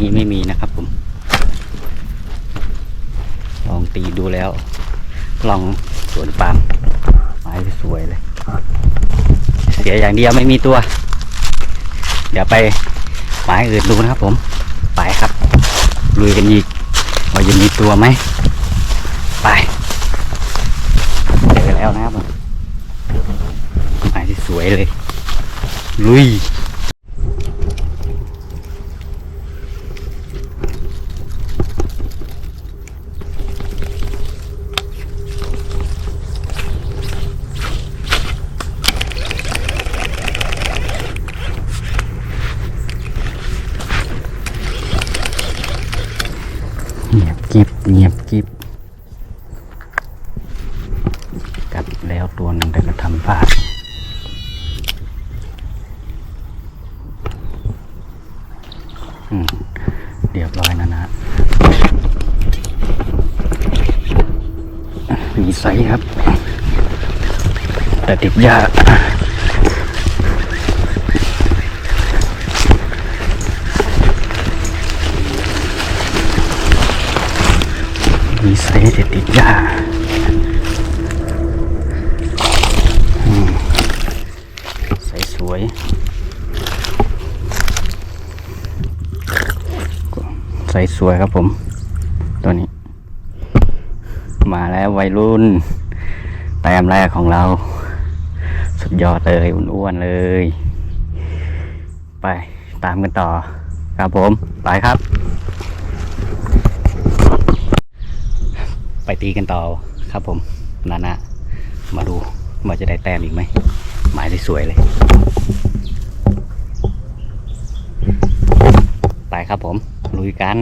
นี้ไม่มีนะครับผม ลองตีดูแล้ว ลองสวนปาล์มไม้สวยเลย เสียอย่างเดียวไม่มีตัว เดี๋ยวไปไม้อื่นดูนะครับผม ไปครับ ลุยกันอีกว่าจะมีตัวไหม ไปเจอแล้วนะครับผมไม้ที่สวยเลย ลุย กิบเงียบกิบกัดแล้วตัวหนึ่งแต่ก็ทำพลาดอืมเรียบร้อยนะนะมีไซส์ครับ แต่ติดยาก มีไซส์แต่ติดยากอืมไซส์สวยไซส์สวยครับผม ตัวนี้ มาแล้ววัยรุ่น แต้มแรกของเรา สุดยอดเลยอ้วนๆเลย ไปตามกันต่อครับผม ไปครับ ไปตีกันต่อครับผมนานะมาดูว่าจะได้แต้มอีกไหมหมายได้สวยเลย ไปครับผมลุยกัน